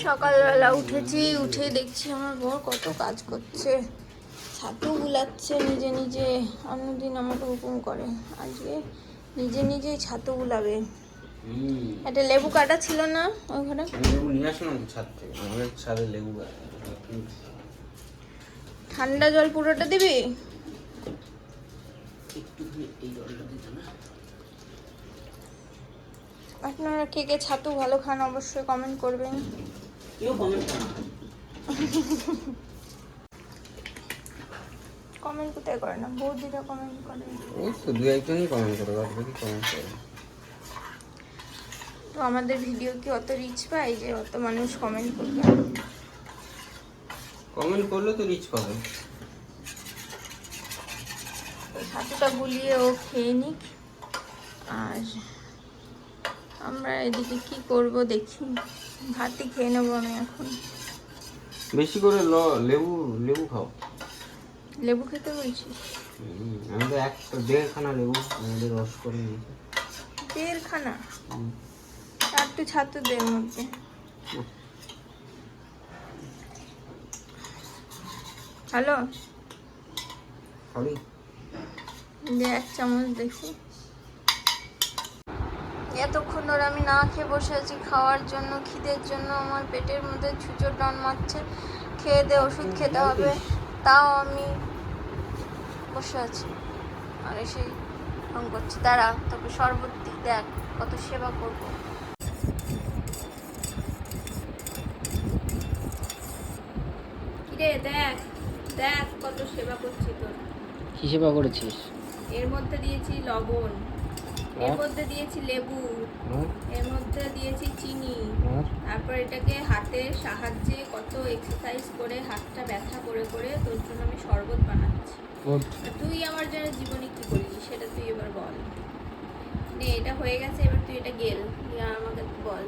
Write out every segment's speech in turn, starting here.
সকালবেলা উঠেছি উঠে দেখছি আমার বর কত কাজ করছে। ছাতু বুলাচ্ছে নিজে নিজে অন্যদিন আমাকে হুকুম করে আজকে নিজে নিজেই ছাতু বুলাবে একটা লেবু কাটা ছিল না ঘরে? লেবু নিয়ে আসলাম ছাদ থেকে আমাদের ছাদে লেবু ঠান্ডা জল পুরোটা দিবি? আপনারা কে কে ছাতু ভালো খান অবশ্যই কমেন্ট করবেন। কেউ কমেন্ট করে কমেন্ট কোথায় করে না? বৌদিরা কমেন্ট করে। ওই তো দু একজনই কমেন্ট করে বাদ বাকি কমেন্ট করে। তো আমাদের ভিডিও কি অত রিচ পায় যে অত মানুষ কমেন্ট করবে? কমেন্ট করলে তো রিচ পাবে। ছাতুটা গুলিয়ে ও খেয়ে নিক। আর আমরা এদিকে কি করব দেখি। ভাতই খেয়ে নেব আমি এখন। বেশি করে লেবু লেবু খাও। লেবু খেতে বলছিস? হুম, আমি তো একটা দেড়খানা লেবু আমাদের রস করে নিয়েছি দেড়খানা? আর একটু ছাতু দে মধ্যে। হ্যালো? খাবি? দে এক চামচ দেখি। এতক্ষণ ধরে আমি না খেয়ে বসে আছি খাওয়ার জন্য খিদের জন্য আমার পেটের মধ্যে ছুচোর টান মারছে। খেয়ে দে ওষুধ খেতে হবে। তাও আমি বসে আছি। আর এসে ফোন করছি। দাঁড়া তবে শরবত দি, দেখ কত সেবা করব। কিরে দেখ দেখ কত সেবা করছি তোর। কি সেবা করেছিস? এর মধ্যে দিয়েছি লবণ। এর মধ্যে দিয়েছি লেবু এর মধ্যে দিয়েছি চিনি। তারপর এটাকে হাতের সাহায্যে কত এক্সারসাইজ করে হাতটা ব্যথা করে করে তোর জন্য আমি শরবত বানাচ্ছি। তুই আমার জন্য জীবনে কি করলি সেটা তুই এবার বল। নে এটা হয়ে গেছে এবার তুই এটা গেল। আমাকে বল।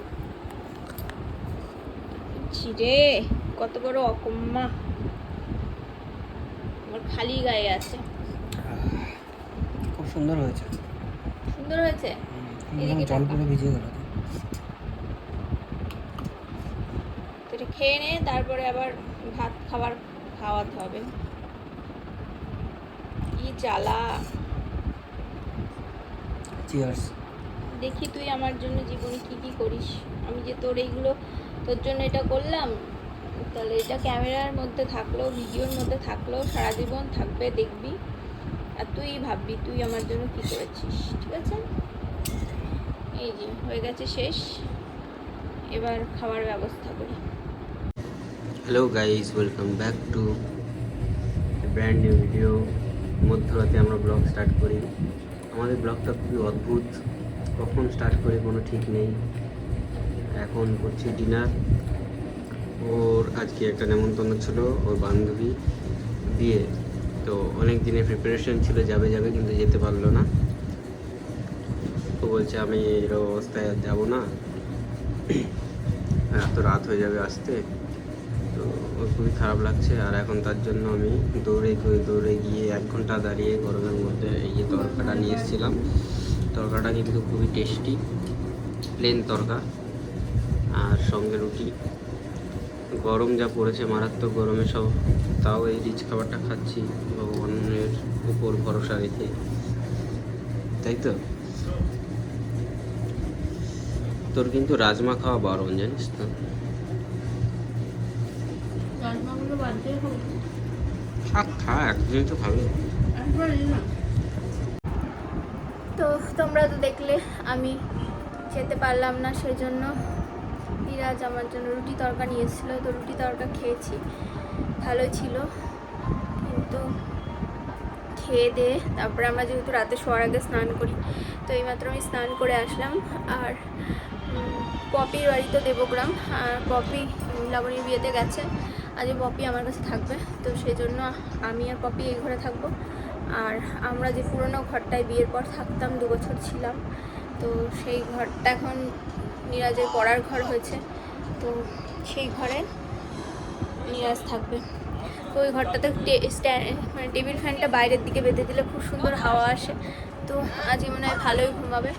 ছিরে কত বড় অকম্মা। আমার খালি গায়ে আছে। খুব সুন্দর হয়েছে। সুন্দর হয়েছে? জল পুরো ভিজে গেল। এটা খেয়ে নে তারপরে আবার ভাত খাবার খাওয়াতে হবে। কি জ্বালা। চিয়ার্স দেখি তুই আমার জন্য জীবনে কি কি করিস। আমি যে তোর এইগুলো তোর জন্য এটা করলাম তাহলে এটা ক্যামেরার মধ্যে থাকল ভিডিওর মধ্যে থাকল সারা জীবন থাকবে দেখবি। আর তুই ভাববি, তুই আমার জন্য কি করেছিস, ঠিক আছে? এই যে, হয়ে গেছে শেষ। এবার খাবার ব্যবস্থা করি। Hello guys welcome back to brand new video মধ্যরাতে আমরা ব্লগ স্টার্ট করি। আমাদের ব্লগটা খুবই অদ্ভুত। কখন স্টার্ট করি কোনো ঠিক নেই। এখন করছি ডিনার ওর আজকে একটা নেমন্তন্ন ছিল, ওর বান্ধবী। বিয়ে। তো অনেক দিনের প্রিপারেশন ছিল, যাবে যাবে, কিন্তু যেতে পারল না। তো বলছে, আমি এরকম অবস্থায় আর যাব না। এত রাত হয়ে যাবে আসতে। তো খুবই খারাপ লাগছে। আর এখন তার জন্য আমি দৌড়ে দৌড়ে গিয়ে এক ঘণ্টা দাঁড়িয়ে গরমের মধ্যে এই যে তরকাটা নিয়ে এসেছিলাম। তরকাটা কিন্তু খুবই টেস্টি প্লেন তরকা আর সঙ্গে রুটি। গরম যা পড়েছে মারাত্মক গরমে সব তাও এই রিচ খাবারটা খাচ্ছি ভগবানের উপর ভরসা রেখে। তাই তো? তোর কিন্তু রাজমা খাওয়া বারণ জানিস তো? রাজমাগুলো বাদ দিয়ে খা একদিনই তো খাবে। তো তোমরা তো দেখলে আমি খেতে পারলাম না সেজন্য। বিরাজ আমার জন্য রুটি তরকা নিয়ে এসেছিল। তো রুটি তরকা খেয়েছি। ভালো ছিল। কিন্তু খেয়ে দিয়ে তারপরে আমরা যেহেতু রাতে শোয়ার আগে স্নান করি, তো এইমাত্র আমি স্নান করে আসলাম। আর পপির বাড়ি তো দেবগ্রাম। আর পপি লাবণীর বিয়েতে গেছে। আজ পপি আমার কাছে থাকবে। তো সেই জন্য আমি আর পপি এই ঘরে থাকব। আর আমরা যে পুরনো ঘরটায় বিয়ের পর থাকতাম দু বছর ছিলাম। তো সেই ঘরটা এখন নিরাজের পড়ার ঘর হয়েছে। তো সেই ঘরে নিরাজ থাকবে। তো ওই ঘরটাতে মানে টেবিল ফ্যানটা বাইরের দিকে বেঁধে দিলে খুব সুন্দর হাওয়া আসে। তো আজকে মনে হয় ভালোই ঘুমাবে।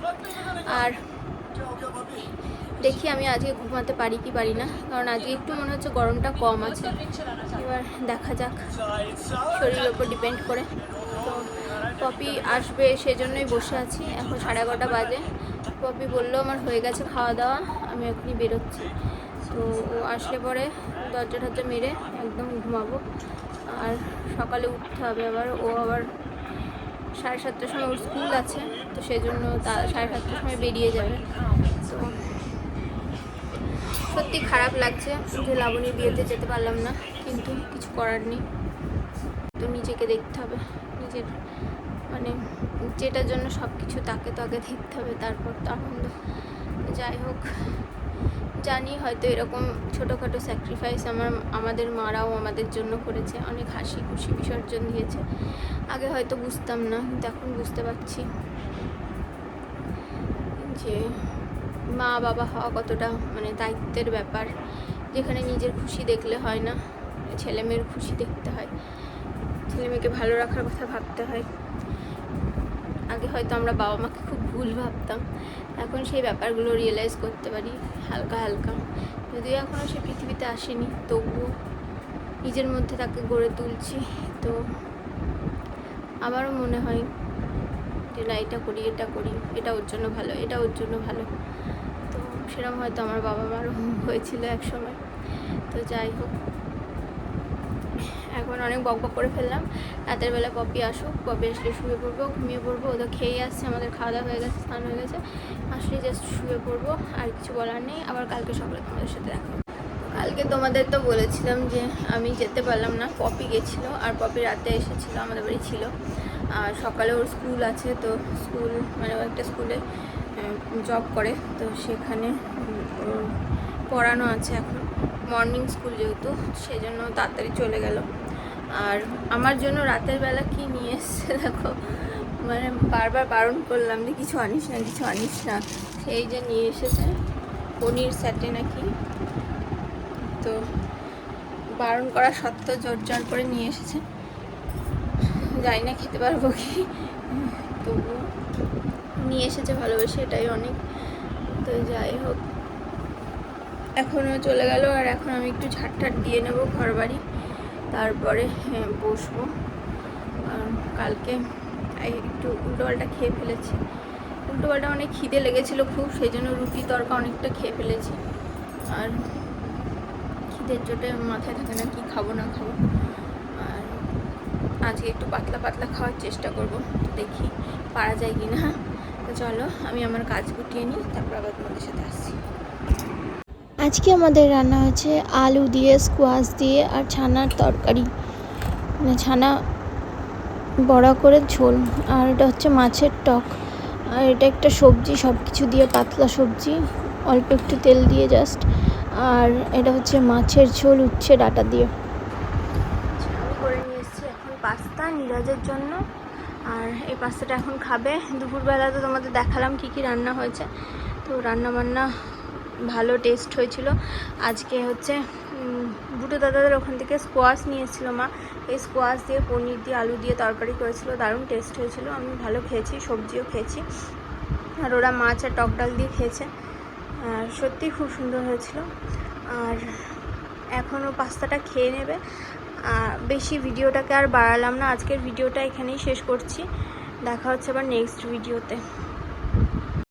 আর দেখি আমি আজকে ঘুমাতে পারি কি পারি না। কারণ আজকে একটু মনে হচ্ছে গরমটা কম আছে। এবার দেখা যাক। শরীরের ওপর ডিপেন্ড করে। তো পপি আসবে সেজন্যই বসে আছি। এখন সাড়ে এগারোটা বাজে। পপি বলল, আমার হয়ে গেছে খাওয়া দাওয়া, আমি এখনই বেরোচ্ছি। তো ও আসলে পরে দরজা টরজা মেরে একদম ঘুমাবো। আর সকালে উঠতে হবে আবার, ও আবার সাড়ে সাতটার সময় ওর স্কুল আছে, তো সেই জন্য তা সাড়ে সাতটার সময় বেরিয়ে যাবে। তো সত্যি খারাপ লাগছে যে লাবণীর বিয়েতে যেতে পারলাম না, কিন্তু কিছু করার নেই। তো নিজেকে দেখতে হবে, নিজের মানে যেটার জন্য সব কিছু তাকে তো আগে দেখতে হবে, তারপর তো আনন্দ। যাই হোক, জানি হয়তো এরকম ছোটোখাটো স্যাক্রিফাইস আমার, আমাদের মারাও আমাদের জন্য করেছে, অনেক হাসি খুশি বিসর্জন দিয়েছে। আগে হয়তো বুঝতাম না, কিন্তু এখন বুঝতে পারছি যে মা বাবা হওয়া কতটা মানে দায়িত্বের ব্যাপার। যেখানে নিজের খুশি দেখলে হয় না ছেলে মেয়ের খুশি দেখতে হয়। ছেলেমেয়েকে ভালো রাখার কথা ভাবতে হয়। আগে হয়তো আমরা বাবা মাকে খুব ভুল ভাবতাম। এখন সেই ব্যাপারগুলো রিয়েলাইজ করতে পারি, হালকা হালকা। যদিও এখনও সে পৃথিবীতে আসেনি, তবুও নিজের মধ্যে তাকে গড়ে তুলছি। তো আমারও মনে হয় যে না, এটা করি এটা করি, এটা ওর জন্য ভালো, এটা ওর জন্য ভালো। তো সেরকম হয়তো আমার বাবা মারও হয়েছিল এক সময় তো যাই হোক। এখন অনেক বক বক করে ফেললাম। রাতের বেলা পপি আসুক, পপি আসলে শুয়ে পড়ব, ঘুমিয়ে পড়ব, ওদের খেয়ে আসছে, আমাদের খাওয়া দাওয়া হয়ে গেছে, স্নান হয়ে গেছে। আসলে জাস্ট শুয়ে পড়ব, আর কিছু বলার নেই। আবার কালকে সকালে তোমাদের সাথে দেখা কালকে তোমাদের তো বলেছিলাম যে আমি যেতে পারলাম না, পপি গেছিল, আর পপি রাতে এসেছিল, আমাদের বাড়ি ছিল। আর সকালে ওর স্কুল আছে, তো স্কুল মানে একটা স্কুলে জব করে, তো সেখানে পড়ানো আছে এখন। মর্নিং স্কুল যেহেতু সেই জন্য তাড়াতাড়ি চলে গেল। আর আমার জন্য রাতের বেলা কি নিয়ে এসছে দেখো। মানে বারবার বারণ করলাম যে কিছু আনিস না, কিছু আনিস না। সেই যে নিয়ে এসেছে, পনির স্যাটে নাকি। তো বারণ করা সত্ত্বেও জোর জোর করে নিয়ে এসেছে। জানি না খেতে পারব কি। তবু নিয়ে এসেছে ভালোবেসে, এটাই অনেক। তো যাই হোক। এখনও চলে গেল আর এখন আমি একটু ঝাট ঝাড় দিয়ে নেব ঘর বাড়ি তারপরে হ্যাঁ, বসবো। কালকে একটু উল্টোপাল্টা খেয়ে ফেলেছি। উল্টোপাল্টা অনেক খিদে লেগেছিলো খুব সেই জন্য রুটি তরকা অনেকটা খেয়ে ফেলেছি। আর খিদের চোটে মাথায় থাকে না কি খাব না খাব। আর আজকে একটু পাতলা পাতলা খাওয়ার চেষ্টা করব দেখি পারা যায় কি না তো চলো আমি আমার কাজ গুটিয়ে নিই তারপর আবার তোমাদের সাথে আসছি। আজকে আমাদের রান্না হয়েছে আলু দিয়ে স্কোয়াশ দিয়ে আর ছানার তরকারি। মানে ছানা বড়া করে ঝোল। আর এটা হচ্ছে মাছের টক। আর এটা একটা সবজি সব কিছু দিয়ে পাতলা সবজি। অল্প একটু তেল দিয়ে জাস্ট আর এটা হচ্ছে মাছের ঝোল উচ্ছে ডাটা দিয়ে। করে নিয়ে এসেছি এখন পাস্তা নিরাজের জন্য। আর এই পাস্তাটা এখন খাবে। দুপুরবেলা তো তোমাদের দেখালাম কি কি রান্না হয়েছে। তো রান্না বান্না ভালো টেস্ট হয়েছিল। আজকে হচ্ছে বুটো দাদাদের ওখান থেকে স্কোয়াশ নিয়ে এসেছিল মা। এই স্কোয়াশ দিয়ে, পনির দিয়ে, আলু দিয়ে তরকারি করেছিল, দারুণ টেস্ট হয়েছিল। আমি ভালো খেয়েছি, সবজিও খেয়েছি। আর ওরা মাছ আর টক ডাল দিয়ে খেয়েছে। আর সত্যিই খুব সুন্দর হয়েছিল। আর এখনও পাস্তাটা খেয়ে নেবে। বেশি ভিডিওটাকে আর বাড়ালাম না। আজকের ভিডিওটা এখানেই শেষ করছি। দেখা হচ্ছে আবার নেক্সট ভিডিওতে